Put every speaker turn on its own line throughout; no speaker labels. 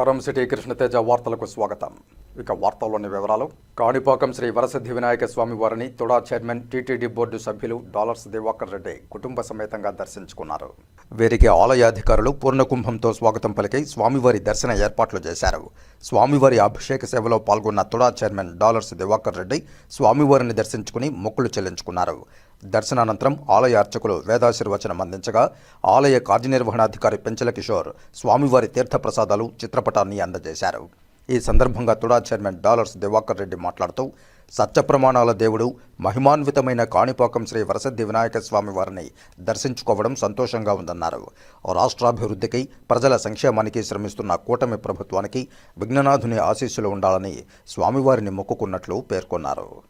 నమస్కారం. సిటీ కృష్ణతేజ వార్తలకు స్వాగతం. ఇక వార్తల్లోని వివరాలు. కాణిపాకం శ్రీ వరసిద్ధి వినాయక స్వామి వారిని తుడా చైర్మన్ టీటీడీ బోర్డు సభ్యులు డాలర్స్ దివాకర్ రెడ్డి కుటుంబ సమేతంగా దర్శించుకున్నారు. వీరికి ఆలయాధికారులు పూర్ణకుంభంతో స్వాగతం పలికి స్వామివారి దర్శన ఏర్పాట్లు చేశారు. స్వామివారి అభిషేక సేవలో పాల్గొన్న తుడా చైర్మన్ డాలర్స్ దివాకర్ రెడ్డి స్వామివారిని దర్శించుకుని మొక్కులు చెల్లించుకున్నారు. దర్శనానంతరం ఆలయ అర్చకులు వేదాశీర్వచనం అందించగా ఆలయ కార్యనిర్వహణాధికారి పెంచల కిషోర్ స్వామివారి తీర్థప్రసాదాలు చిత్రపటాన్ని అందజేశారు. ఈ సందర్భంగా తుడా చైర్మన్ డాలర్స్ దివాకర్ రెడ్డి మాట్లాడుతూ సత్య ప్రమాణాల దేవుడు మహిమాన్వితమైన కాణిపాకం శ్రీ వరసిద్ధి వినాయక స్వామి వారిని దర్శించుకోవడం సంతోషంగా ఉందన్నారు. రాష్ట్రాభివృద్ధికి ప్రజల సంక్షేమానికి శ్రమిస్తున్న కూటమి ప్రభుత్వానికి విఘ్ననాథుని ఆశీస్సులు ఉండాలని స్వామివారిని మొక్కుకున్నట్లు పేర్కొన్నారు.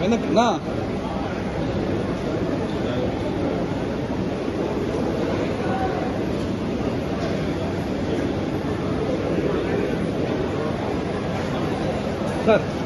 వెనక్కి నా సార్ నా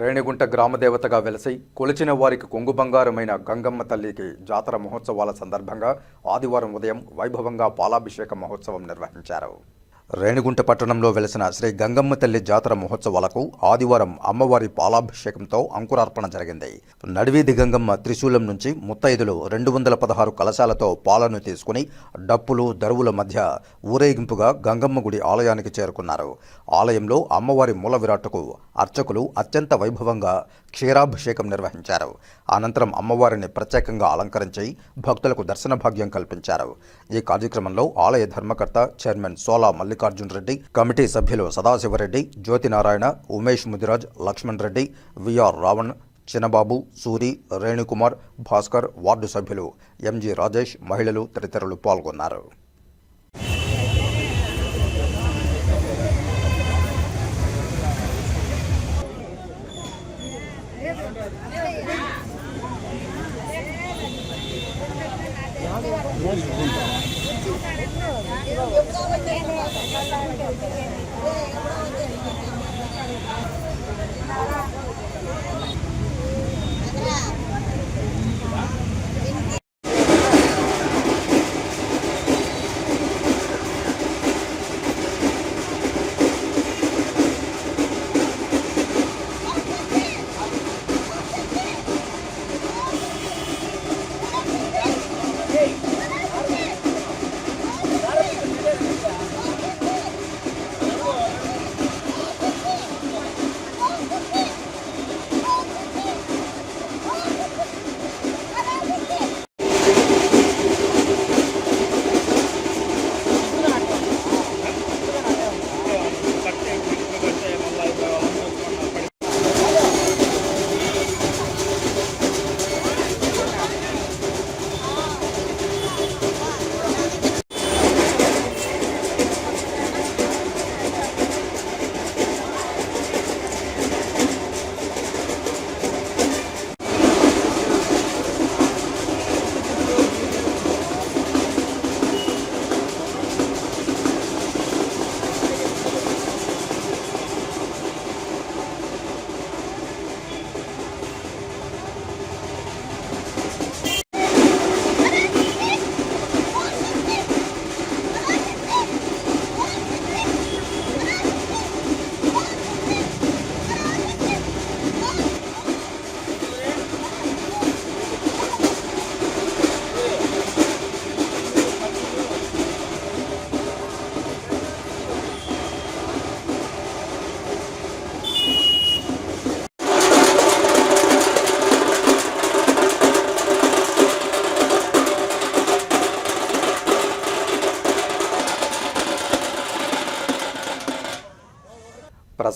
రేణిగుంట గ్రామదేవతగా వెలసి కొలిచిన వారికి కొంగు బంగారమైన గంగమ్మ తల్లికి జాతర మహోత్సవాల సందర్భంగా ఆదివారం ఉదయం వైభవంగా పాలాభిషేక మహోత్సవం నిర్వహించారు. రేణిగుంట పట్టణంలో వెలసిన శ్రీ గంగమ్మ తల్లి జాతర మహోత్సవాలకు ఆదివారం అమ్మవారి పాలాభిషేకంతో అంకురార్పణ జరిగింది. నడివీధి గంగమ్మ త్రిశూలం నుంచి ముత్తైదులు రెండు వందల పదహారు కలశాలతో పాలను తీసుకుని డప్పులు దరువుల మధ్య ఊరేగింపుగా గంగమ్మ గుడి ఆలయానికి చేరుకున్నారు. ఆలయంలో అమ్మవారి మూల విరాట్టుకు అర్చకులు అత్యంత వైభవంగా క్షీరాభిషేకం నిర్వహించారు. అనంతరం అమ్మవారిని ప్రత్యేకంగా అలంకరించి భక్తులకు దర్శన భాగ్యం కల్పించారు. ఈ కార్యక్రమంలో ఆలయ ధర్మకర్త చైర్మన్ సోలా మల్లికార్జున్ రెడ్డి కమిటీ సభ్యులు Sadashivareddy Jyothinarayana Umesh Mudiraj Lakshman Reddy V R Ravan Chinnababu Suri Renukumar Bhaskar ward సభ్యులు ఎంజి రాజేష్ మహిళలు తదితరులు పాల్గొన్నారు Thank you.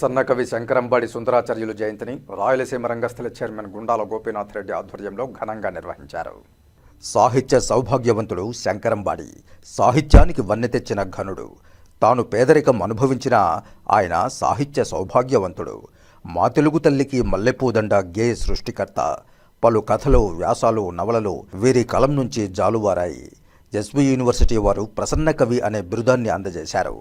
సన్నకవి శంకరంబాడి సుందరాచార్యులు జయంతిని రాయలసీమ రంగస్థల చైర్మన్ గుండాల గోపీనాథ్ రెడ్డి ఆధ్వర్యంలో ఘనంగా నిర్వహించారు. సాహిత్య సౌభాగ్యవంతుడు శంకరంబాడి సాహిత్యానికి వన్నె తెచ్చిన ఘనుడు. తాను పేదరికం అనుభవించిన ఆయన సాహిత్య సౌభాగ్యవంతుడు. మా తెలుగు తల్లికి మల్లెపూదండ గేయ సృష్టికర్త. పలు కథలు వ్యాసాలు నవలలు వీరి కలం నుంచి జాలువారాయి. ఎస్వి యూనివర్సిటీ వారు ప్రసన్న కవి అనే బిరుదాన్ని అందజేశారు.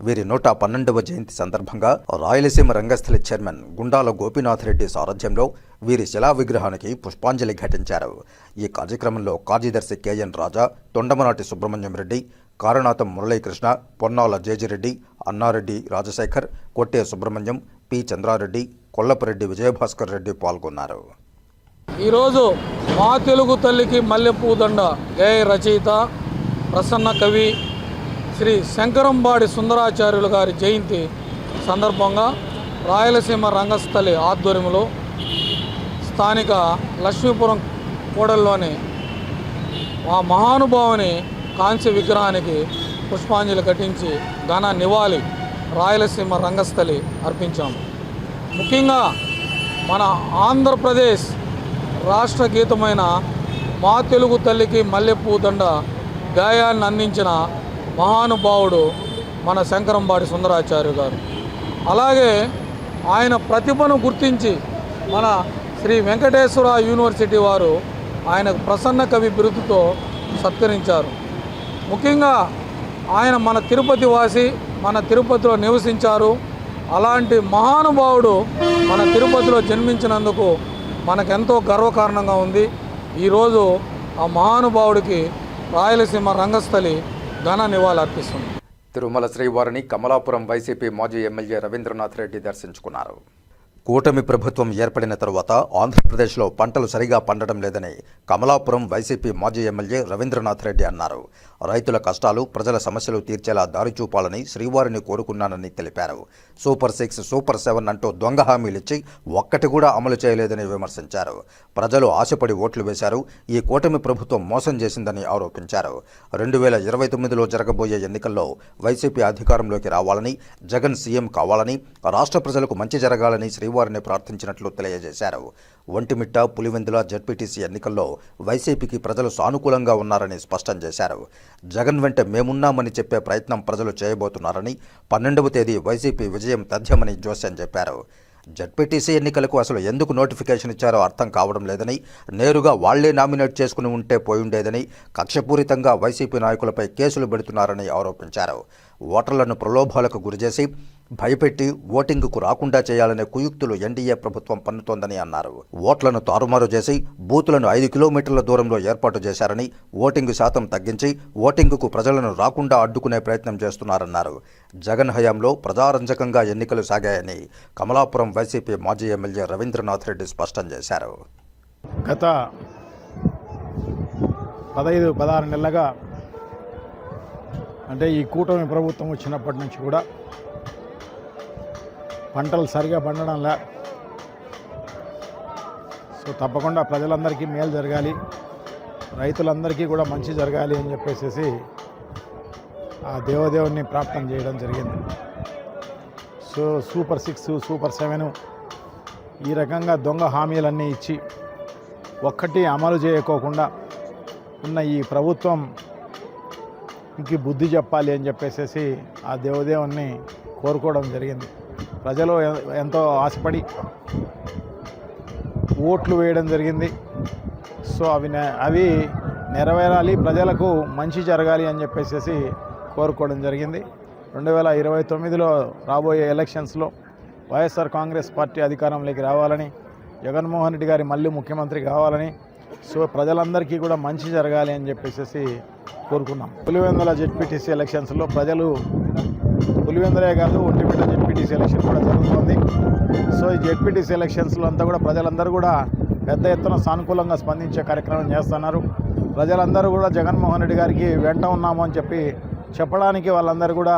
వీరి నూట పన్నెండవ జయంతి సందర్భంగా రాయలసీమ రంగస్థలి చైర్మన్ గుండాల గోపీనాథ్ రెడ్డి సారథ్యంలో వీరి శిలా విగ్రహానికి పుష్పాంజలి ఘటించారు. ఈ కార్యక్రమంలో కార్యదర్శి కెఎన్ రాజా తొండమనాటి సుబ్రహ్మణ్యం రెడ్డి కారణాతం మురళీకృష్ణ పొన్నాల జేజిరెడ్డి అన్నారెడ్డి రాజశేఖర్ కొట్టే సుబ్రహ్మణ్యం పి చంద్రారెడ్డి కొల్లపరెడ్డి విజయభాస్కర్ రెడ్డి పాల్గొన్నారు.
ఈరోజు మా తెలుగు తల్లికి మల్లెపూదండ. గేయ రచయిత ప్రసన్న కవి శ్రీ శంకరంబాడి సుందరాచార్యులు గారి జయంతి సందర్భంగా రాయలసీమ రంగస్థలి ఆధ్వర్యంలో స్థానిక లక్ష్మీపురం కూడల్లోని ఆ మహానుభావుని కాంస్య విగ్రహానికి పుష్పాంజలి ఘటించి ఘన నివాళి రాయలసీమ రంగస్థలి అర్పించాము ముఖ్యంగా మన ఆంధ్రప్రదేశ్ రాష్ట్ర గీతమైన మా తెలుగు తల్లికి మల్లెపూ దండ గాయాన్ని అందించిన మహానుభావుడు మన శంకరంబాడి సుందరాచార్య గారు. అలాగే ఆయన ప్రతిభను గుర్తించి మన శ్రీ వెంకటేశ్వర యూనివర్సిటీ వారు ఆయనకు ప్రసన్న కవి బిరుదుతో సత్కరించారు. ముఖ్యంగా ఆయన మన తిరుపతి వాసి మన తిరుపతిలో నివసించారు. అలాంటి మహానుభావుడు మన తిరుపతిలో జన్మించినందుకు మనకెంతో గర్వకారణంగా ఉంది. ఈరోజు ఆ మహానుభావుడికి రాయలసీమ రంగస్థలి ఘన నివాళులర్పిస్తున్నాం
తిరుమల శ్రీవారిని కమలాపురం వైసీపీ మాజీ ఎమ్మెల్యే రవీంద్రనాథ్ రెడ్డి దర్శించుకున్నారు. కూటమి ప్రభుత్వం ఏర్పడిన తరువాత ఆంధ్రప్రదేశ్లో పంటలు సరిగా పండడం లేదని కమలాపురం వైసీపీ మాజీ ఎమ్మెల్యే రవీంద్రనాథ్ రెడ్డి అన్నారు. రైతుల కష్టాలు ప్రజల సమస్యలు తీర్చేలా దారి చూపాలని శ్రీవారిని కోరుకున్నానని తెలిపారు. సూపర్ సిక్స్ సూపర్ సెవెన్ అంటూ దొంగ హామీలిచ్చి ఒక్కటి కూడా అమలు చేయలేదని విమర్శించారు. ప్రజలు ఆశపడి ఓట్లు వేశారు. ఈ కూటమి ప్రభుత్వం మోసం చేసిందని ఆరోపించారు. రెండు వేల ఇరవై తొమ్మిదిలో జరగబోయే ఎన్నికల్లో వైసీపీ అధికారంలోకి రావాలని జగన్ సీఎం కావాలని రాష్ట్ర ప్రజలకు మంచి జరగాలని శ్రీ శ్రీవారిని ప్రార్థించినట్లు తెలియజేశారు. ఒంటిమిట్ట పులివెందుల జడ్పీటీసీ ఎన్నికల్లో వైసీపీకి ప్రజలు సానుకూలంగా ఉన్నారని స్పష్టం చేశారు. జగన్ వెంట మేమున్నామని చెప్పే ప్రయత్నం ప్రజలు చేయబోతున్నారని పన్నెండవ తేదీ వైసీపీ విజయం తథ్యమని జోస్యం చెప్పారు. జడ్పీటీసీ ఎన్నికలకు అసలు ఎందుకు నోటిఫికేషన్ ఇచ్చారో అర్థం కావడం లేదని నేరుగా వాళ్ళే నామినేట్ చేసుకుని ఉంటే పోయుండేదని కక్షపూరితంగా వైసీపీ నాయకులపై కేసులు పెడుతున్నారని ఆరోపించారు. ఓటర్లను ప్రలోభాలకు గురిచేసి భయపెట్టి ఓటింగుకు రాకుండా చేయాలనే కుయుక్తులు ఎన్డీఏ ప్రభుత్వం పన్నుతోందని అన్నారు. ఓట్లను తారుమారు చేసి బూతులను ఐదు కిలోమీటర్ల దూరంలో ఏర్పాటు చేశారని ఓటింగు శాతం తగ్గించి ఓటింగుకు ప్రజలను రాకుండా అడ్డుకునే ప్రయత్నం చేస్తున్నారన్నారు. జగన్ హయాంలో ప్రజారంజకంగా ఎన్నికలు సాగాయని కమలాపురం వైసీపీ మాజీ ఎమ్మెల్యే రవీంద్రనాథ్ రెడ్డి స్పష్టం చేశారు.
గత పదహైదు పదహారు నెలలుగా అంటే ఈ కూటమి ప్రభుత్వం వచ్చినప్పటి నుంచి కూడా పంటలు సరిగా పండడంలా సో తప్పకుండా ప్రజలందరికీ మేలు జరగాలి. రైతులందరికీ కూడా మంచి జరగాలి అని చెప్పేసి ఆ దేవదేవుని ప్రాప్తం చేయడం జరిగింది. So super six super seven ఈ రకంగా దొంగ హామీలన్నీ ఇచ్చి ఒక్కటి అమలు చేయకోకుండా ఉన్న ఈ ప్రభుత్వం ఇంక బుద్ధి చెప్పాలి అని చెప్పేసి ఆ దేవదేవుణ్ణి కోరుకోవడం జరిగింది. ప్రజలు ఎంతో ఆశపడి ఓట్లు వేయడం జరిగింది. సో అవి అవి నెరవేరాలి ప్రజలకు మంచి జరగాలి అని చెప్పేసి కోరుకోవడం జరిగింది. రెండు వేల ఇరవై తొమ్మిదిలో రాబోయే ఎలక్షన్స్లో వైఎస్ఆర్ కాంగ్రెస్ పార్టీ అధికారంలోకి రావాలని జగన్మోహన్ రెడ్డి గారి మళ్ళీ ముఖ్యమంత్రి కావాలని సో ప్రజలందరికీ కూడా మంచి జరగాలి అని చెప్పేసి కోరుకున్నాం. పులివెందుల జెడ్పీటీసీ ఎలక్షన్స్లో ప్రజలు పులివెందులే కాదు ఒంటిమిట్ట జెడ్పీటీసీ ఎలక్షన్ కూడా జరుగుతుంది. సో ఈ జెడ్పీటీసీ ఎలక్షన్స్లో అంతా కూడా ప్రజలందరూ కూడా పెద్ద ఎత్తున సానుకూలంగా స్పందించే కార్యక్రమం చేస్తున్నారు. ప్రజలందరూ కూడా జగన్మోహన్ రెడ్డి గారికి వెంట ఉన్నాము అని చెప్పి చెప్పడానికి వాళ్ళందరూ కూడా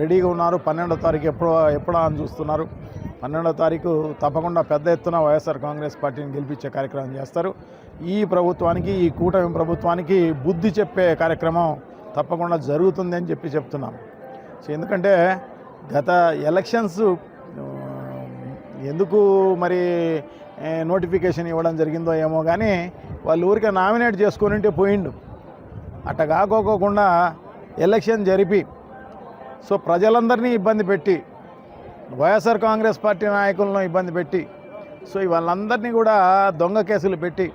రెడీగా ఉన్నారు. పన్నెండో తారీఖు ఎప్పుడో ఎప్పుడో అని చూస్తున్నారు. పన్నెండో తారీఖు తప్పకుండా పెద్ద ఎత్తున వైఎస్ఆర్ కాంగ్రెస్ పార్టీని గెలిపించే కార్యక్రమం చేస్తారు. ఈ ప్రభుత్వానికి ఈ కూటమి ప్రభుత్వానికి బుద్ధి చెప్పే కార్యక్రమం తప్పకుండా జరుగుతుంది అని చెప్పి చెప్తున్నాం. సో ఎందుకంటే గత ఎలక్షన్స్ ఎందుకు మరి నోటిఫికేషన్ ఇవ్వడం జరిగిందో ఏమో కానీ వాళ్ళు ఊరికే నామినేట్ చేసుకొని ఉంటే పోయిండు. అట్ట కాకోకుండా ఎలక్షన్ జరిపి సో ప్రజలందరినీ ఇబ్బంది పెట్టి వైఎస్ఆర్ కాంగ్రెస్ పార్టీ నాయకులను ఇబ్బంది పెట్టి సో వాళ్ళందరినీ కూడా దొంగ కేసులు పెట్టి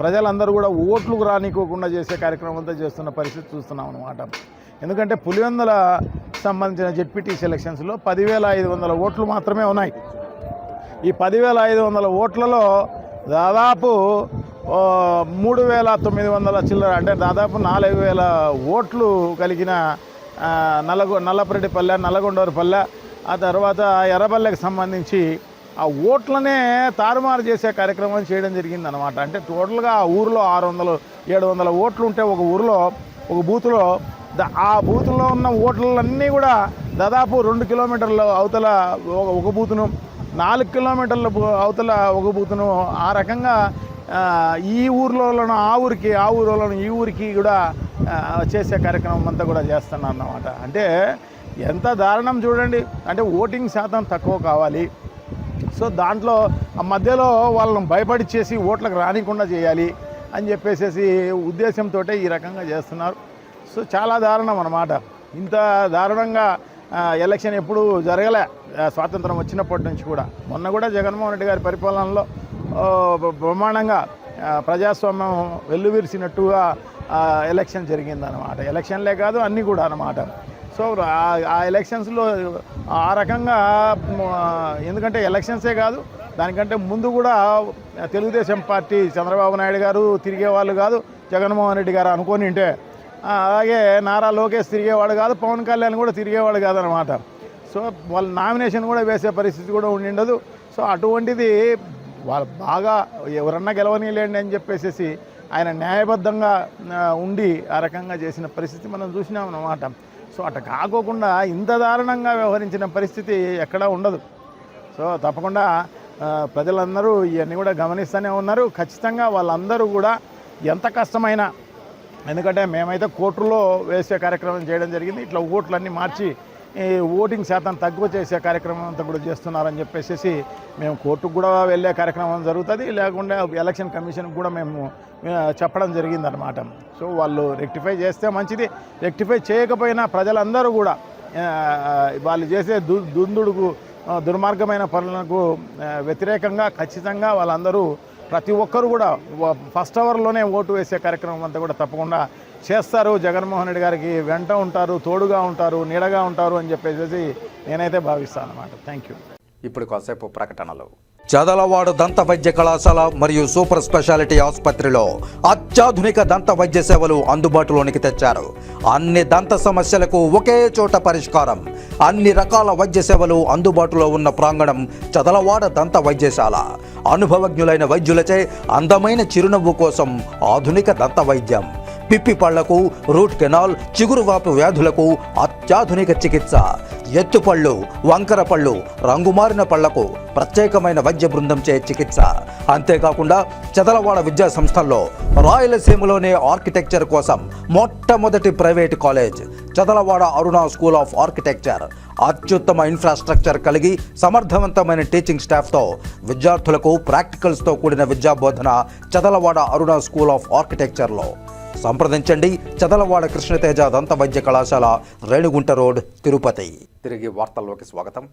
ప్రజలందరూ కూడా ఓట్లు రానికోకుండా చేసే కార్యక్రమం అంతా చేస్తున్న పరిస్థితి చూస్తున్నాం అనమాట ఎందుకంటే పులివెందుల సంబంధించిన జెడ్పీటీ సెలక్షన్స్లో పదివేల ఐదు వందల ఓట్లు మాత్రమే ఉన్నాయి. ఈ పదివేల ఐదు వందల ఓట్లలో దాదాపు మూడు వేల తొమ్మిది వందల చిల్లర అంటే దాదాపు నాలుగు వేల ఓట్లు కలిగిన ఆ, నల్లగొ నల్లపరెడ్డిపల్లె నల్లగొండూరుపల్లె ఆ తర్వాత ఎర్రపల్లెకి సంబంధించి ఆ ఓట్లనే తారుమారు చేసే కార్యక్రమం చేయడం జరిగింది అనమాట అంటే టోటల్గా ఆ ఊరిలో ఆరు వందలు ఏడు వందల ఓట్లు ఉంటే ఒక ఊరిలో ఒక బూత్లో ఆ బూతుల్లో ఉన్న ఓట్లన్నీ కూడా దాదాపు రెండు కిలోమీటర్ల అవతల ఒక- బూతును నాలుగు కిలోమీటర్ల అవతల ఒక బూతును. ఆ రకంగా ఈ ఊర్లోనూ ఆ ఊరికి ఆ ఊర్లోనూ ఈ ఊరికి కూడా చేసే కార్యక్రమం అంతా కూడా చేస్తున్నాను అన్నమాట. అంటే ఎంత దారుణం చూడండి. అంటే ఓటింగ్ శాతం తక్కువ కావాలి. సో దాంట్లో ఆ మధ్యలో వాళ్ళని భయపడిచ్చేసి ఓట్లకు రానికుండా చేయాలి అని చెప్పేసేసి ఉద్దేశంతో ఈ రకంగా చేస్తున్నారు. సో చాలా దారుణం అన్నమాట. ఇంత దారుణంగా ఎలక్షన్ ఎప్పుడు జరగలే స్వాతంత్రం వచ్చినప్పటి నుంచి కూడా. మొన్న కూడా జగన్మోహన్ రెడ్డి గారి పరిపాలనలో బ్రహ్మాండంగా ప్రజాస్వామ్యం వెల్లువిరిసినట్టుగా ఆ, ఎలక్షన్ జరిగిందనమాట ఎలక్షన్లే కాదు అన్నీ కూడా అన్నమాట. సో ఆ- ఎలక్షన్స్లో ఆ రకంగా ఎందుకంటే ఎలక్షన్సే కాదు దానికంటే ముందు కూడా తెలుగుదేశం పార్టీ చంద్రబాబు నాయుడు గారు తిరిగేవాళ్ళు కాదు జగన్మోహన్ రెడ్డి గారు అనుకొని ఉంటే అలాగే నారా లోకేష్ తిరిగేవాడు కాదు పవన్ కళ్యాణ్ కూడా తిరిగేవాడు కాదనమాట సో వాళ్ళ నామినేషన్ కూడా వేసే పరిస్థితి కూడా ఉండిండదు. సో అటువంటిది వాళ్ళు బాగా ఎవరన్నా గెలవనీయలేండి అని చెప్పేసి ఆయన న్యాయబద్ధంగా ఉండి ఆ రకంగా చేసిన పరిస్థితి మనం చూసినాం అన్నమాట. సో అటు కాకోకుండా ఇంత దారుణంగా వ్యవహరించిన పరిస్థితి ఎక్కడా ఉండదు. సో తప్పకుండా ప్రజలందరూ ఇవన్నీ కూడా గమనిస్తూనే ఉన్నారు. ఖచ్చితంగా వాళ్ళందరూ కూడా ఎంత కష్టమైనా ఎందుకంటే మేమైతే కోర్టులో వేసే కార్యక్రమం చేయడం జరిగింది. ఇట్లా ఓట్లన్నీ మార్చి ఈ ఓటింగ్ శాతం తక్కువ చేసే కార్యక్రమం అంతా కూడా చేస్తున్నారని చెప్పేసి మేము కోర్టుకు కూడా వెళ్ళే కార్యక్రమం జరుగుతుంది. లేకుండా ఎలక్షన్ కమిషన్కి కూడా మేము చెప్పడం జరిగిందనమాట సో వాళ్ళు రెక్టిఫై చేస్తే మంచిది. రెక్టిఫై చేయకపోయినా ప్రజలందరూ కూడా వాళ్ళు చేసే దు దుందుడుకు దుర్మార్గమైన పనులకు వ్యతిరేకంగా ఖచ్చితంగా వాళ్ళందరూ ప్రతి ఒక్కరు కూడా ఫస్ట్ అవర్లోనే ఓటు వేసే కార్యక్రమం అంతా కూడా తప్పకుండా చేస్తారు. జగన్మోహన్ రెడ్డి గారికి వెంట ఉంటారు తోడుగా ఉంటారు నీడగా ఉంటారు అని చెప్పేసి నేనైతే భావిస్తాను అనమాట థ్యాంక్ యూ
ఇప్పుడు కాసేపు ప్రకటనలు. చదలవాడు దంత వైద్య కళాశాల మరియు సూపర్ స్పెషాలిటీ ఆసుపత్రిలో అత్యాధునిక దంత వైద్య సేవలు అందుబాటులోనికి తెచ్చారు. అన్ని దంత సమస్యలకు ఒకే చోట పరిష్కారం. అన్ని రకాల వైద్య సేవలు అందుబాటులో ఉన్న ప్రాంగణం చదలవాడ దంత వైద్యశాల. అనుభవజ్ఞులైన వైద్యులచే అందమైన చిరునవ్వు కోసం ఆధునిక దంత వైద్యం. పిప్పిపళ్ళకు రూట్ కెనాల్ చిగురువాపు వ్యాధులకు అత్యాధునిక చికిత్స. ఎత్తుపళ్ళు వంకర పళ్ళు రంగుమారిన పళ్ళకు ప్రత్యేకమైన వైద్య బృందంచే చికిత్స. అంతేకాకుండా చదలవాడ విద్యా సంస్థల్లో రాయలసీమలోనే ఆర్కిటెక్చర్ కోసం మొట్టమొదటి private college Chadalavada Aruna school of architecture. అత్యుత్తమ ఇన్ఫ్రాస్ట్రక్చర్ కలిగి సమర్థవంతమైన టీచింగ్ స్టాఫ్తో విద్యార్థులకు ప్రాక్టికల్స్తో కూడిన విద్యా బోధన చదలవాడ అరుణ స్కూల్ ఆఫ్ ఆర్కిటెక్చర్లో. సంప్రదించండి. చదలవాడ కృష్ణతేజ దంత వైద్య కళాశాల రేణుగుంట రోడ్ తిరుపతి. తిరిగి వార్తల్లోకి స్వాగతం.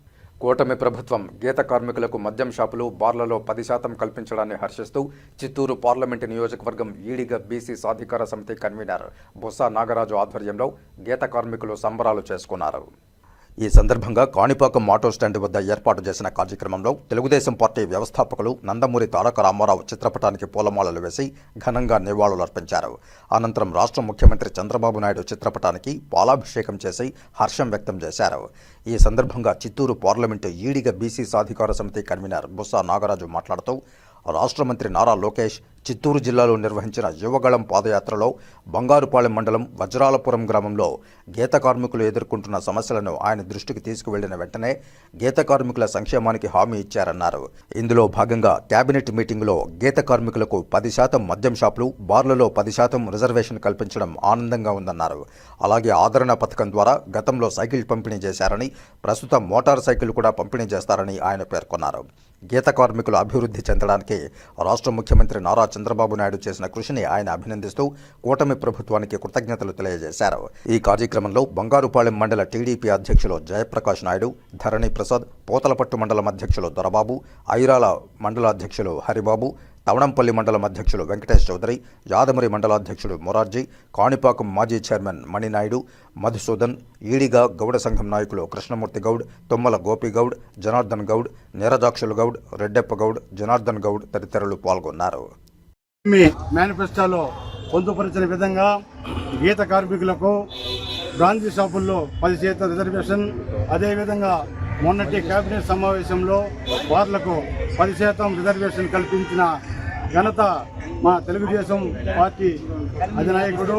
కూటమి ప్రభుత్వం గీత కార్మికులకు మద్యం షాపులు బార్లలో పది శాతం కల్పించడాన్ని హర్షిస్తూ చిత్తూరు పార్లమెంటు నియోజకవర్గం ఈడిగా బీసీ సాధికార సమితి కన్వీనర్ బొత్స నాగరాజు ఆధ్వర్యంలో గీత కార్మికులు సంబరాలు చేసుకున్నారు. ఈ సందర్భంగా కాణిపాకం ఆటో స్టాండ్ వద్ద ఏర్పాటు చేసిన కార్యక్రమంలో తెలుగుదేశం పార్టీ వ్యవస్థాపకులు నందమూరి తారక రామారావు చిత్రపటానికి పూలమాలలు వేసి ఘనంగా నివాళులర్పించారు. అనంతరం రాష్ట్ర ముఖ్యమంత్రి చంద్రబాబు నాయుడు చిత్రపటానికి పాలాభిషేకం చేసి హర్షం వ్యక్తం చేశారు. ఈ సందర్భంగా చిత్తూరు పార్లమెంటు ఈడిగ బీసీ సాధికార సమితి కన్వీనర్ బుస్సా నాగరాజు మాట్లాడుతూ రాష్ట్ర మంత్రి నారా లోకేష్ చిత్తూరు జిల్లాలో నిర్వహించిన యువగళం పాదయాత్రలో బంగారుపాలెం మండలం వజ్రాలపురం గ్రామంలో గీత కార్మికులు ఎదుర్కొంటున్న సమస్యలను ఆయన దృష్టికి తీసుకువెళ్ళిన వెంటనే గీత కార్మికుల సంక్షేమానికి హామీ ఇచ్చారన్నారు. ఇందులో భాగంగా కేబినెట్ మీటింగులో గీత కార్మికులకు పది శాతం మద్యం షాపులు బార్లలో పది శాతం రిజర్వేషన్ కల్పించడం ఆనందంగా ఉందన్నారు. అలాగే ఆదరణ పథకం ద్వారా గతంలో సైకిల్ పంపిణీ చేశారని ప్రస్తుతం మోటార్ సైకిల్ కూడా పంపిణీ చేస్తారని ఆయన పేర్కొన్నారు. గీత కార్మికులు అభివృద్ధి చెందడానికి రాష్ట్ర ముఖ్యమంత్రి నారా చంద్రబాబు నాయుడు చేసిన కృషిని ఆయన అభినందిస్తూ కూటమి ప్రభుత్వానికి కృతజ్ఞతలు తెలియజేశారు. ఈ కార్యక్రమంలో బంగారుపాళెం మండల టీడీపీ అధ్యక్షులు జయప్రకాష్ నాయుడు ధరణి ప్రసాద్ పోతలపట్టు మండలం అధ్యక్షులు దొరబాబు ఐరాల మండల అధ్యక్షులు హరిబాబు తవణంపల్లి మండలం అధ్యక్షులు వెంకటేష్ చౌదరి యాదమరి మండలాధ్యక్షుడు మొరార్జీ కాణిపాకం మాజీ చైర్మన్ మణినాయుడు మధుసూదన్ ఈడిగా గౌడ సంఘం నాయకులు కృష్ణమూర్తి గౌడ్ తుమ్మల గోపిగౌడ్ జనార్దన్ గౌడ్ నీరజాక్షులు గౌడ్ రెడ్డెప్ప గౌడ్ జనార్దన్ గౌడ్ తదితరులు పాల్గొన్నారు.
మీ మేనిఫెస్టోలో పొందుపరిచిన విధంగా గీత కార్మికులకు బ్రాంచీ షాపుల్లో పది శాతం రిజర్వేషన్ అదేవిధంగా మొన్నటి కేబినెట్ సమావేశంలో వార్లకు పది శాతం రిజర్వేషన్ కల్పించిన ఘనత మా తెలుగుదేశం పార్టీ అధినాయకుడు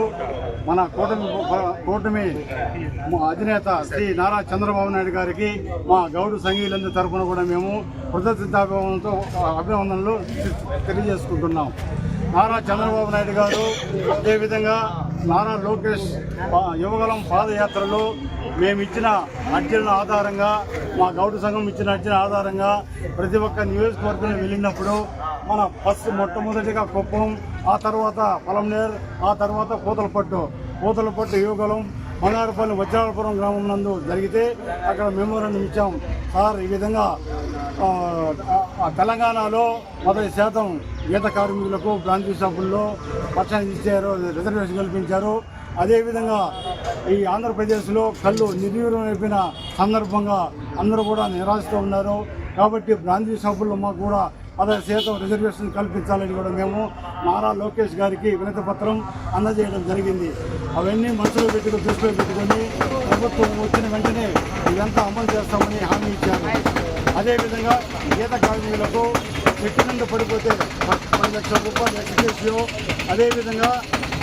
మన కూటమి కూటమి అధినేత శ్రీ నారా చంద్రబాబు నాయుడు గారికి మా గౌడు సంఘీయులందరి తరఫున కూడా మేము కృతజ్ఞతాభిమానంతో అభినందనలు తెలియజేసుకుంటున్నాం. నారా చంద్రబాబు నాయుడు గారు అదేవిధంగా నారా లోకేష్ యువగలం పాదయాత్రలో మేము ఇచ్చిన అర్జీల ఆధారంగా మా గౌడు సంఘం ఇచ్చిన అర్జీల ఆధారంగా ప్రతి ఒక్క నియోజకవర్గం వెళ్ళినప్పుడు మన ఫస్ట్ మొట్టమొదటిగా కుప్పం ఆ తర్వాత పొలంనేర్ ఆ తర్వాత పూతలపట్టు పూతలపట్టు యువగలం బంగారుపల్లి వజ్రాలపురం గ్రామం నందు జరిగితే అక్కడ మెమోరండం ఇచ్చాం. సార్ ఈ విధంగా తెలంగాణలో మొదటి శాతం గీత కార్మికులకు బ్రాంచీ షాపుల్లో పక్షాన్ని ఇచ్చారు రిజర్వేషన్ కల్పించారు. అదేవిధంగా ఈ ఆంధ్రప్రదేశ్లో కళ్ళు నిర్వీర్యం అయిపోయిన సందర్భంగా అందరూ కూడా నిరాశతో ఉన్నారు. కాబట్టి బ్రాంచీ షాపుల్లో మాకు కూడా అతని శాతం రిజర్వేషన్ కల్పించాలని కూడా మేము నారా లోకేష్ గారికి వినతి పత్రం అందజేయడం జరిగింది. అవన్నీ మనసులో పెట్టుకుని దృష్టిలో పెట్టుకొని ప్రభుత్వం వచ్చిన వెంటనే ఇదంతా అమలు చేస్తామని హామీ ఇచ్చారు. అదేవిధంగా గీత కార్మికులకు పెట్టినందు పడిపోతే పది లక్షల రూపాయలు ఎక్స్ప్రెస్లో. అదేవిధంగా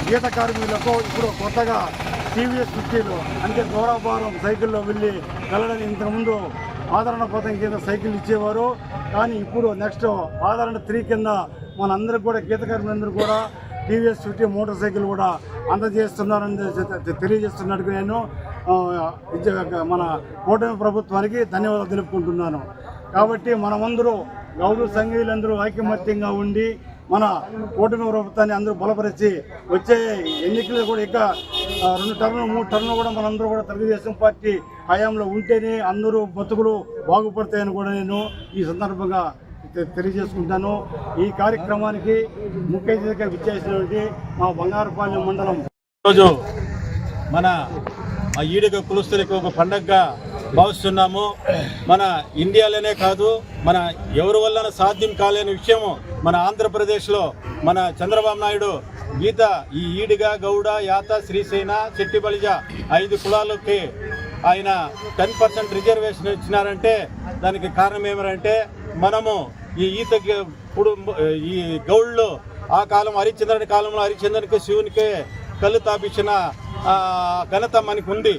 గీత కార్మికులకు ఇప్పుడు కొత్తగా టీవీఎస్ ఫిఫ్టీలు అంటే దూరాభారం సైకిల్లో వెళ్ళి వెళ్ళడానికి ఇంతకుముందు ఆదరణ పథకం కింద సైకిల్ ఇచ్చేవారు. కానీ ఇప్పుడు నెక్స్ట్ ఆదరణ త్రీ కింద మనందరికి కూడా గీతకారులందరూ కూడా టీవీఎస్ ఫిఫ్టీ మోటార్ సైకిల్ కూడా అందజేస్తున్నారని తెలియజేస్తున్నట్టుగా నేను మన కూటమి ప్రభుత్వానికి ధన్యవాదాలు తెలుపుకుంటున్నాను. కాబట్టి మనమందరూ గౌరవ సంఘీయులందరూ ఐకమత్యంగా ఉండి మన కూటమి ప్రభుత్వాన్ని అందరూ బలపరిచి వచ్చే ఎన్నికలు కూడా ఇంకా రెండు టర్నులు మూడు టర్నులు కూడా మనందరూ కూడా తెలుగుదేశం పార్టీ హయాంలో ఉంటేనే అందరూ బతుకులు బాగుపడతాయని కూడా నేను ఈ సందర్భంగా తెలియజేసుకుంటాను. ఈ కార్యక్రమానికి ముఖ్య అతిథిగా విచ్చేసినటువంటి మా బంగారుపాలెం మండలం.
రోజు మన ఆ ఈడుగ కులుస్తులకు ఒక పండగగా భావిస్తున్నాము. మన ఇండియాలోనే కాదు మన ఎవరి వలన సాధ్యం కాలేని విషయము మన ఆంధ్రప్రదేశ్లో మన చంద్రబాబు నాయుడు గీత ఈ ఈడిగ గౌడ యాత శ్రీసేన చెట్టిబలిజ ఐదు కులాలకి ఆయన టెన్ పర్సెంట్ రిజర్వేషన్ ఇచ్చినారంటే దానికి కారణం ఏమంటే మనము ఈ ఈత ఇప్పుడు ఈ గౌళ్ళు ఆ కాలం హరిచంద్రుని కాలంలో హరిచంద్రునికి శివునికి కళ్ళు తాపించిన ఘనత మనకు ఉంది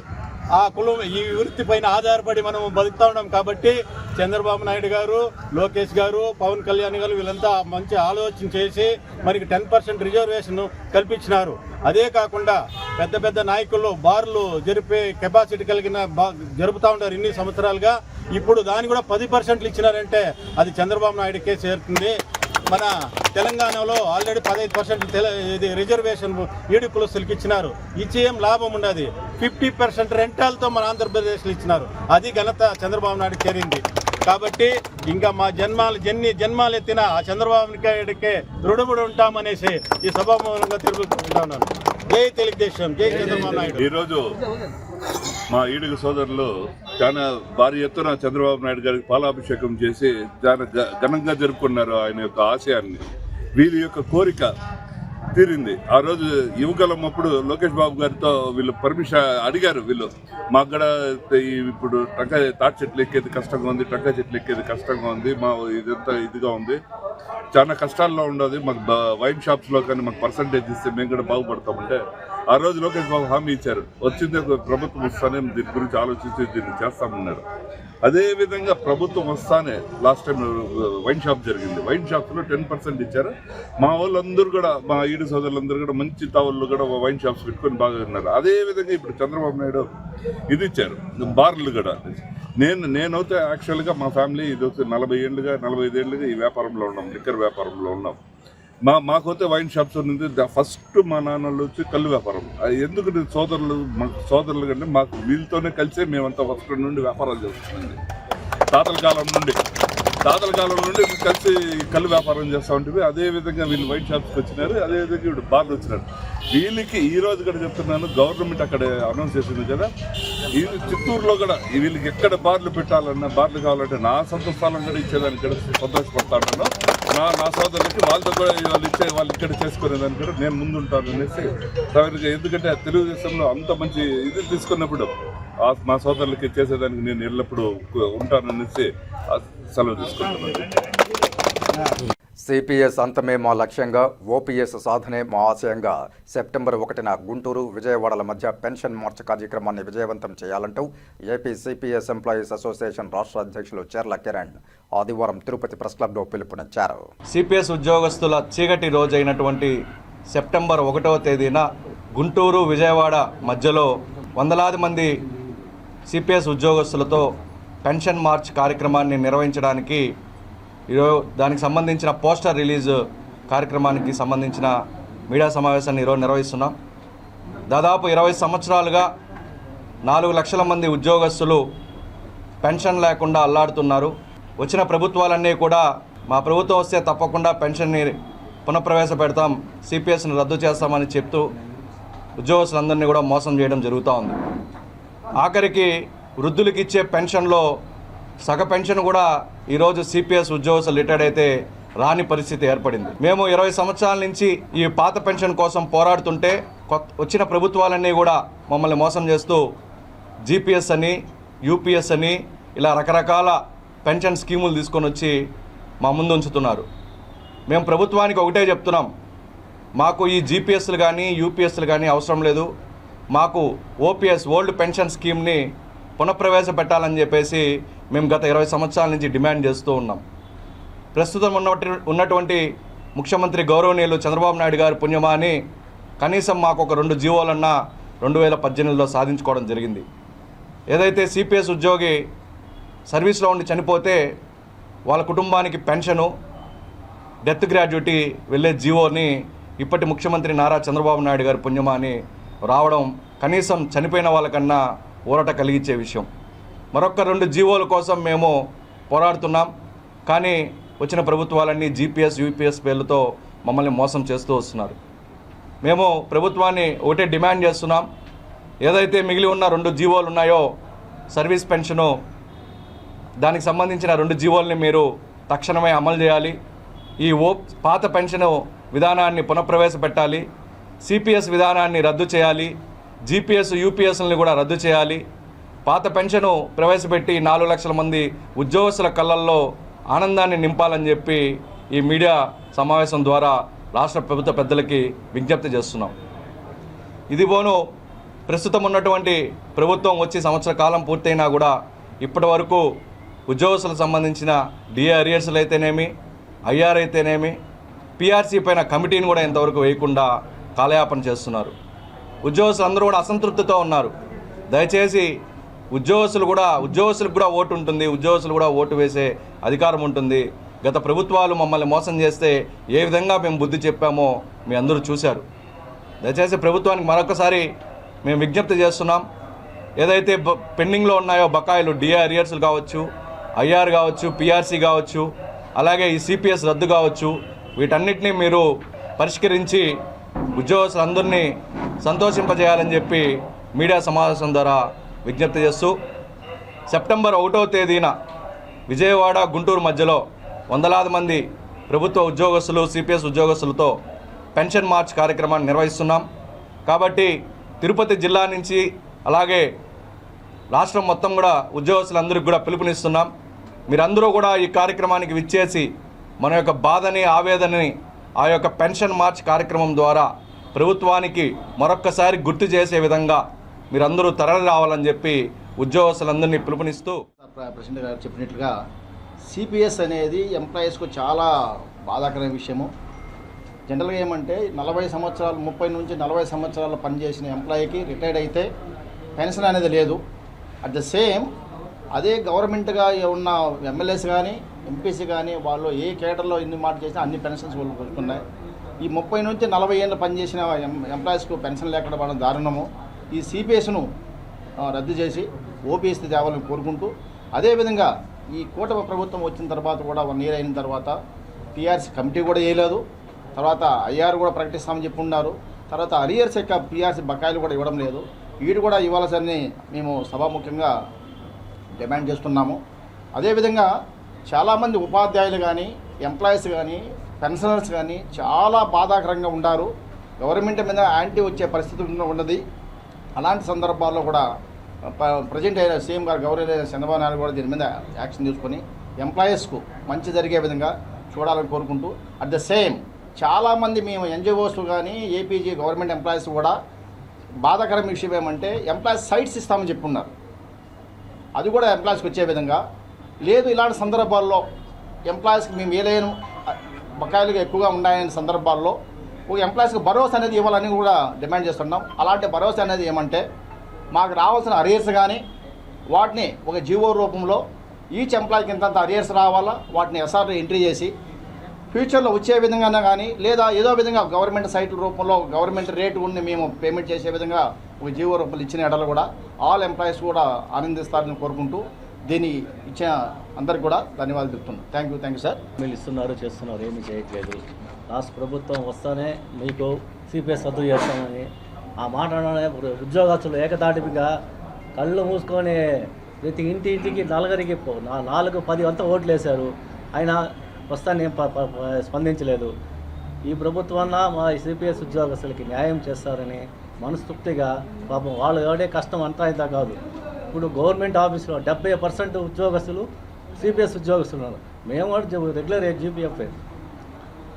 ఆ కులం ఈ వృత్తి పైన ఆధారపడి మనం బతుకుతా ఉన్నాం కాబట్టి చంద్రబాబు నాయుడు గారు లోకేష్ గారు పవన్ కళ్యాణ్ గారు వీళ్ళంతా మంచి ఆలోచన చేసి మనకి టెన్ పర్సెంట్ రిజర్వేషన్ కల్పించినారు. అదే కాకుండా పెద్ద పెద్ద నాయకులు బార్లు జరిపే కెపాసిటీ కలిగిన బా- జరుపుతా ఉంటారు ఇన్ని సంవత్సరాలుగా. ఇప్పుడు దాన్ని కూడా పది పర్సెంట్లు ఇచ్చినారంటే అది చంద్రబాబు నాయుడుకే చేరుతుంది. మన తెలంగాణలో ఆల్రెడీ పదహైదు పర్సెంట్ ఇది రిజర్వేషన్ ఈడు కులస్తులకి ఇచ్చినారు ఇచ్చి ఏం లాభం ఉండదు. ఫిఫ్టీ పర్సెంట్ రెంటాలతో మన ఆంధ్రప్రదేశ్లో ఇచ్చినారు. అది ఘనత చంద్రబాబు నాయుడు చేరింది కాబట్టి ఇంకా మా జన్మాలు జన్ని జన్మాలు ఎత్తిన ఆ చంద్రబాబు నాయుడికే రుణముడు ఉంటామనేసి ఈ సభామూలంగా తెలుపుకుంటా ఉన్నాను. జై తెలుగుదేశం జై చంద్రబాబు నాయుడు.
ఈరోజు మా ఈడుగు సోదరులు చాలా భారీ ఎత్తున చంద్రబాబు నాయుడు గారికి పాలాభిషేకం చేసి చాలా ఘనంగా జరుపుకున్నారు ఆయన యొక్క ఆశయాన్ని. వీరి యొక్క కోరిక తీరింది. ఆ రోజు యువకలం అప్పుడు లోకేష్ బాబు గారితో వీళ్ళు పర్మిషన్ అడిగారు వీళ్ళు. మాకు కూడా ఇప్పుడు టంకాయ తాటి చెట్లు ఎక్కేది కష్టంగా ఉంది టంకాయ చెట్లు ఎక్కేది కష్టంగా ఉంది మా ఇదంతా ఇదిగా ఉంది. చాలా కష్టాల్లో ఉండదు. మాకు వైన్ షాప్స్లో కానీ మాకు పర్సంటేజ్ ఇస్తే మేము కూడా బాగుపడతామంటే ఆ రోజు లోకేష్ బాబు హామీ ఇచ్చారు. వచ్చింది ప్రభుత్వం ఇస్తానే దీని గురించి ఆలోచించి దీన్ని చేస్తామన్నారు. అదేవిధంగా ప్రభుత్వం వస్తానే. లాస్ట్ టైం వైన్ షాప్ జరిగింది. వైన్ షాప్లో టెన్ పర్సెంట్ ఇచ్చారు. మా వాళ్ళందరూ కూడా మా ఈడు సోదరులందరూ కూడా మంచి తావుల్లో కూడా వైన్ షాప్స్ పెట్టుకొని బాగా ఉన్నారు అదే విధంగా ఇప్పుడు చంద్రబాబు నాయుడు ఇది ఇచ్చారు. బార్లు కూడా. నేను నేనైతే యాక్చువల్గా మా ఫ్యామిలీ ఇది వచ్చి నలభై ఏళ్ళుగా నలభై ఐదేళ్ళుగా ఈ వ్యాపారంలో ఉన్నాం. లిక్కర్ వ్యాపారంలో ఉన్నాం. మా మాకైతే వైన్ షాప్స్ ఉంది ఫస్ట్ మా నాన్నలు వచ్చి కళ్ళు వ్యాపారం. అది ఎందుకు సోదరులు సోదరులు కంటే మాకు వీళ్ళతోనే కలిసే మేమంతా ఫస్ట్ నుండి వ్యాపారాలు చేస్తున్నాండి తాతల కాలం నుండి. తాతల కాలం నుండి కలిసి కళ్ళు వ్యాపారం చేస్తూ ఉంటుంది అదే విధంగా వీళ్ళు వైన్ షాప్స్కి వచ్చినారు. అదే విధంగా ఇప్పుడు బార్లు వచ్చినారు. వీళ్ళకి ఈ రోజు కూడా చెప్తున్నాను గవర్నమెంట్ అక్కడ అనౌన్స్ చేసింది కదా ఈ చిత్తూరులో కూడా వీళ్ళకి ఎక్కడ బార్లు పెట్టాలన్నా బార్లు కావాలంటే నా సొంత స్థలం కూడా ఇచ్చేదానికి కూడా సంతోషపడతాను నా నా సోదరులకి వాళ్ళతో కూడా వాళ్ళు ఇచ్చే వాళ్ళు ఇక్కడ చేసుకునేదానికి కూడా నేను ముందుంటాను అనేసి సవినీగా ఎందుకంటే తెలుగుదేశంలో అంత మంచి ఇది తీసుకున్నప్పుడు ఆ మా సోదరులకి చేసేదానికి నేను ఎల్లప్పుడూ ఉంటాననేసి ఆ సెలవు తీసుకుంటున్నాను.
సిపిఎస్ అంతమే మా లక్ష్యంగా ఓపీఎస్ సాధనే మా ఆశయంగా సెప్టెంబర్ ఒకటిన గుంటూరు విజయవాడల మధ్య పెన్షన్ మార్చ్ కార్యక్రమాన్ని విజయవంతం చేయాలంటూ ఏపీ సిపిఎస్ ఎంప్లాయీస్ అసోసియేషన్ రాష్ట్ర అధ్యక్షులు చెర్ల కిరణ్ ఆదివారం తిరుపతి ప్రెస్ క్లబ్లో పిలుపునిచ్చారు.
సిపిఎస్ ఉద్యోగస్తుల చీకటి రోజైనటువంటి సెప్టెంబర్ ఒకటవ తేదీన గుంటూరు విజయవాడ మధ్యలో వందలాది మంది సిపిఎస్ ఉద్యోగస్తులతో పెన్షన్ మార్చ్ కార్యక్రమాన్ని నిర్వహించడానికి ఈరోజు దానికి సంబంధించిన పోస్టర్ రిలీజ్ కార్యక్రమానికి సంబంధించిన మీడియా సమావేశాన్ని ఈరోజు నిర్వహిస్తున్నాం. దాదాపు ఇరవై సంవత్సరాలుగా నాలుగు లక్షల మంది ఉద్యోగస్తులు పెన్షన్ లేకుండా అల్లాడుతున్నారు. వచ్చిన ప్రభుత్వాలన్నీ కూడా మా ప్రభుత్వం వస్తే తప్పకుండా పెన్షన్ని పునఃప్రవేశపెడతాం సిపిఎస్ని రద్దు చేస్తామని చెప్తూ ఉద్యోగస్తులందరినీ కూడా మోసం చేయడం జరుగుతూ ఉంది. ఆఖరికి వృద్ధులకిచ్చే పెన్షన్లో సగ పెన్షన్ కూడా ఈరోజు సిపిఎస్ ఉద్యోగస్తులు రిటైర్డ్ అయితే రాని పరిస్థితి ఏర్పడింది. మేము ఇరవై సంవత్సరాల నుంచి ఈ పాత పెన్షన్ కోసం పోరాడుతుంటే కొత్త వచ్చిన ప్రభుత్వాలన్నీ కూడా మమ్మల్ని మోసం చేస్తూ జీపీఎస్ అని యూపీఎస్ అని ఇలా రకరకాల పెన్షన్ స్కీములు తీసుకొని వచ్చి మా ముందు ఉంచుతున్నారు. మేము ప్రభుత్వానికి ఒకటే చెప్తున్నాం. మాకు ఈ జీపీఎస్లు కానీ యూపీఎస్లు కానీ అవసరం లేదు. మాకు ఓపీఎస్ ఓల్డ్ పెన్షన్ స్కీమ్ని పునఃప్రవేశపెట్టాలని చెప్పేసి మేము గత ఇరవై సంవత్సరాల నుంచి డిమాండ్ చేస్తూ ఉన్నాం. ప్రస్తుతం ఉన్నటు ఉన్నటువంటి ముఖ్యమంత్రి గౌరవనీయులు చంద్రబాబు నాయుడు గారి పుణ్యమా అని కనీసం మాకు ఒక రెండు జీవోలన్నా రెండు వేల పద్దెనిమిదిలో సాధించుకోవడం జరిగింది. ఏదైతే సిపిఎస్ ఉద్యోగి సర్వీస్లో ఉండి చనిపోతే వాళ్ళ కుటుంబానికి పెన్షను డెత్ గ్రాడ్యుటీ వెళ్ళే జీవోని ఇప్పటి ముఖ్యమంత్రి నారా చంద్రబాబు నాయుడు గారి పుణ్యమా అని రావడం కనీసం చనిపోయిన వాళ్ళకన్నా ఊరట కలిగించే విషయం. మరొక రెండు జీవోల కోసం మేము పోరాడుతున్నాం. కానీ వచ్చిన ప్రభుత్వాలన్నీ జీపీఎస్ యూపీఎస్ పేర్లతో మమ్మల్ని మోసం చేస్తూ వస్తున్నారు. మేము ప్రభుత్వాన్ని ఒకటే డిమాండ్ చేస్తున్నాం. ఏదైతే మిగిలి ఉన్న రెండు జీవోలు ఉన్నాయో సర్వీస్ పెన్షను దానికి సంబంధించిన రెండు జీవోల్ని మీరు తక్షణమే అమలు చేయాలి. ఈ ఓ పాత పెన్షన్ విధానాన్ని పునఃప్రవేశపెట్టాలి. సిపిఎస్ విధానాన్ని రద్దు చేయాలి. జీపీఎస్ యూపీఎస్ని కూడా రద్దు చేయాలి. పాత పెన్షను ప్రవేశపెట్టి నాలుగు లక్షల మంది ఉద్యోగస్తుల కళ్ళల్లో ఆనందాన్ని నింపాలని చెప్పి ఈ మీడియా సమావేశం ద్వారా రాష్ట్ర ప్రభుత్వ పెద్దలకి విజ్ఞప్తి చేస్తున్నాం. ఇది పోను ప్రస్తుతం ఉన్నటువంటి ప్రభుత్వం వచ్చి సంవత్సర కాలం పూర్తయినా కూడా ఇప్పటి వరకు ఉద్యోగస్తులకు సంబంధించిన డిఏ అరియర్స్లు అయితేనేమి ఐఆర్ అయితేనేమి పిఆర్సీ పైన కమిటీని కూడా ఇంతవరకు వేయకుండా కాలయాపన చేస్తున్నారు. ఉద్యోగస్తులు అందరూ కూడా అసంతృప్తితో ఉన్నారు. దయచేసి ఉద్యోగస్తులు కూడా ఉద్యోగస్తులకు కూడా ఓటు ఉంటుంది. ఉద్యోగస్తులు కూడా ఓటు వేసే అధికారం ఉంటుంది. గత ప్రభుత్వాలు మమ్మల్ని మోసం చేస్తే ఏ విధంగా మేము బుద్ధి చెప్పామో మీ అందరూ చూశారు. దయచేసి ప్రభుత్వానికి మరొకసారి మేము విజ్ఞప్తి చేస్తున్నాం. ఏదైతే పెండింగ్లో ఉన్నాయో బకాయిలు డిఏ అరియర్స్లు కావచ్చు ఐఆర్ కావచ్చు పిఆర్సీ కావచ్చు అలాగే ఈ సిపిఎస్ రద్దు కావచ్చు వీటన్నిటినీ మీరు పరిష్కరించి ఉద్యోగస్తులందరినీ సంతోషింపజేయాలని చెప్పి మీడియా సమావేశం ద్వారా విజ్ఞప్తి చేస్తూ సెప్టెంబర్ ఒకటో తేదీన విజయవాడ గుంటూరు మధ్యలో వందలాది మంది ప్రభుత్వ ఉద్యోగస్తులు సిపిఎస్ ఉద్యోగస్తులతో పెన్షన్ మార్చ్ కార్యక్రమాన్ని నిర్వహిస్తున్నాం. కాబట్టి తిరుపతి జిల్లా నుంచి అలాగే రాష్ట్రం మొత్తం కూడా ఉద్యోగస్తులందరికీ కూడా పిలుపునిస్తున్నాం. మీరందరూ కూడా ఈ కార్యక్రమానికి విచ్చేసి మన యొక్క బాధని ఆవేదనని ఆ యొక్క పెన్షన్ మార్చ్ కార్యక్రమం ద్వారా ప్రభుత్వానికి మరొక్కసారి గుర్తు చేసే విధంగా మీరందరూ తరలి రావాలని చెప్పి ఉద్యోగస్తులందరినీ పిలుపునిస్తూ
ప్రెసిడెంట్ గారు చెప్పినట్లుగా సిపిఎస్ అనేది ఎంప్లాయీస్కు చాలా బాధాకరమైన విషయము. జనరల్గా ఏమంటే నలభై సంవత్సరాలు ముప్పై నుంచి నలభై సంవత్సరాలు పనిచేసిన ఎంప్లాయీకి రిటైర్డ్ అయితే పెన్షన్ అనేది లేదు. అట్ ద సేమ్ అదే గవర్నమెంట్గా ఉన్న ఎమ్మెల్యేస్ కానీ ఎంపీసీ కానీ వాళ్ళు ఏ కేటర్లో ఎన్ని మాట చేసినా అన్ని పెన్షన్స్ వాళ్ళు ఈ ముప్పై నుంచి నలభై ఏళ్ళు పనిచేసిన ఎం ఎంప్లాయీస్కు పెన్షన్ లేకుండా పడడం దారుణము. ఈ సిపిఎస్ను రద్దు చేసి ఓపీఎస్ తేవాలని కోరుకుంటూ అదేవిధంగా ఈ కూటమి ప్రభుత్వం వచ్చిన తర్వాత కూడా వన్ ఇయర్ అయిన తర్వాత పిఆర్సీ కమిటీ కూడా చేయలేదు తర్వాత ఐఆర్ కూడా ప్రకటిస్తామని చెప్పి ఉన్నారు. తర్వాత అరియర్స్ యొక్క పిఆర్సీ బకాయిలు కూడా ఇవ్వడం లేదు. వీటి కూడా ఇవ్వాల్సని మేము సభాముఖ్యంగా డిమాండ్ చేస్తున్నాము. అదేవిధంగా చాలామంది ఉపాధ్యాయులు కానీ ఎంప్లాయీస్ కానీ పెన్షనర్స్ కానీ చాలా బాధాకరంగా ఉన్నారు గవర్నమెంట్ మీద యాంటీ వచ్చే పరిస్థితి ఉండదు ఉన్నది. అలాంటి సందర్భాల్లో కూడా ప్రజెంట్ అయిన సీఎం గారు గౌరవ చంద్రబాబు నాయుడు కూడా దీని మీద యాక్షన్ తీసుకొని ఎంప్లాయీస్కు మంచి జరిగే విధంగా చూడాలని కోరుకుంటూ అట్ ద సేమ్ చాలామంది మేము ఎన్జిఓస్ కానీ ఏపీజీ గవర్నమెంట్ ఎంప్లాయీస్ కూడా బాధాకరం విషయం ఏమంటే ఎంప్లాయీస్ సైట్స్ ఇస్తామని చెప్పున్నారు. అది కూడా ఎంప్లాయీస్కి వచ్చే విధంగా లేదు ఇలాంటి సందర్భాల్లో ఎంప్లాయీస్కి మేము ఏలేను బకాయిలుగా ఎక్కువగా ఉన్నాయనే సందర్భాల్లో ఒక ఎంప్లాయీస్కి భరోసా అనేది ఇవ్వాలని కూడా డిమాండ్ చేస్తున్నాం. అలాంటి భరోసా అనేది ఏమంటే మాకు రావాల్సిన అరియర్స్ కానీ వాటిని ఒక జీవో రూపంలో ఈచ్ ఎంప్లాయీకి ఇంతంత అరియర్స్ రావాలా వాటిని ఎస్ఆర్లో ఎంట్రీ చేసి ఫ్యూచర్లో వచ్చే విధంగానే కానీ లేదా ఏదో విధంగా గవర్నమెంట్ సైట్ల రూపంలో గవర్నమెంట్ రేటు ఉండి మేము పేమెంట్ చేసే విధంగా ఒక జీవో రూపంలో ఇచ్చిన ఎడలు కూడా ఆల్ ఎంప్లాయీస్ కూడా ఆనందిస్తారని కోరుకుంటూ దీన్ని ఇచ్చిన అందరికి కూడా ధన్యవాదాలు చెప్తున్నాను thank you thank you sir
మీరు ఇస్తున్నారు చేస్తున్నారు ఏమీ చేయట్లేదు. రాష్ట్ర ప్రభుత్వం వస్తానే మీకు సిపిఎస్ రద్దు చేస్తామని ఆ మాట ఉద్యోగస్తులు ఏకదాటిగా కళ్ళు మూసుకొని ప్రతి ఇంటి ఇంటికి నలుగురికి పో- నా- నాలుగు పది అంతా ఓట్లు వేశారు. ఆయన వస్తానే స్పందించలేదు. ఈ ప్రభుత్వాన్న మా సిపిఎస్ ఉద్యోగస్తులకి న్యాయం చేస్తారని మనస్తృప్తిగా పాపం వాళ్ళు ఎవడే కష్టం అంతా ఇంత కాదు. ఇప్పుడు గవర్నమెంట్ ఆఫీస్లో డెబ్బై పర్సెంట్ ఉద్యోగస్తులు సిపిఎస్ ఉద్యోగస్తులు ఉన్నారు. మేము కూడా రెగ్యులర్ జీపీఎఫ్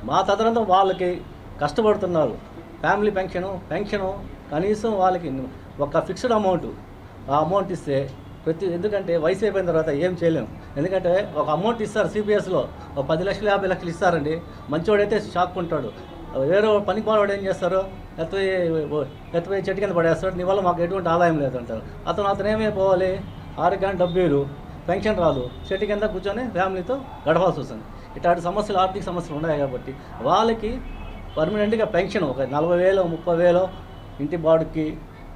మా తదనంతరం వాళ్ళకి కష్టపడుతున్నారు. ఫ్యామిలీ పెన్షను పెన్షను కనీసం వాళ్ళకి ఒక ఫిక్స్డ్ అమౌంట్. ఆ అమౌంట్ ఇస్తే ప్రతి ఎందుకంటే వయసు అయిపోయిన తర్వాత ఏం చేయలేము ఎందుకంటే ఒక అమౌంట్ ఇస్తారు సిపిఎస్లో. ఒక పది లక్షలు యాభై లక్షలు ఇస్తారండి. మంచివాడైతే షాక్ ఉంటాడు. వేరే పనికి వాడు ఏం చేస్తారు ఎత్తుపోయి ఎత్తపోయి చెట్టు కింద పడేస్తాడు. నీ వల్ల మాకు ఎటువంటి ఆదాయం లేదంటారు. అతను అతను ఏమైపోవాలి ఆరోగ్యానికి డబ్బులు పెన్షన్ రాదు. చెట్టు కింద కూర్చొని ఫ్యామిలీతో గడపాల్సి వస్తుంది. ఇట్లాంటి సమస్యలు ఆర్థిక సమస్యలు ఉన్నాయి కాబట్టి వాళ్ళకి పర్మనెంట్గా పెన్షన్ ఒక నలభై వేలు ముప్పై వేలు ఇంటి బాడుకి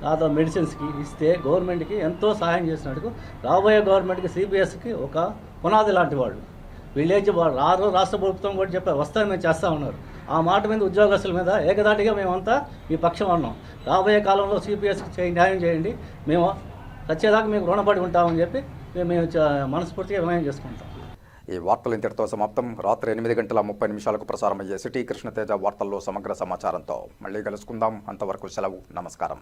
లేదా మెడిసిన్స్కి ఇస్తే గవర్నమెంట్కి ఎంతో సహాయం చేసినట్టుకు రాబోయే గవర్నమెంట్కి సిబిఎస్కి ఒక పునాది లాంటి వాళ్ళు. విలేజ్ వాళ్ళు రారు రాష్ట్ర ప్రభుత్వం కూడా చెప్పారు వస్తారు మేము చేస్తూ ఉన్నారు. ఆ మాట మీద ఉద్యోగస్తుల మీద ఏకదాటిగా మేమంతా ఈ పక్షం అన్నాం. రాబోయే కాలంలో సిపిఎస్కి న్యాయం చేయండి. మేము వచ్చేదాకా మీకు రుణపడి ఉంటామని చెప్పి మేము మనస్ఫూర్తిగా వినయం చేసుకుంటాం.
ఈ వార్తలు ఇంతటితో సమాప్తం. రాత్రి ఎనిమిది గంటల ముప్పై నిమిషాలకు ప్రసారమయ్యే సిటీ కృష్ణతేజ వార్తల్లో సమగ్ర సమాచారంతో మళ్ళీ కలుసుకుందాం. అంతవరకు సెలవు. నమస్కారం.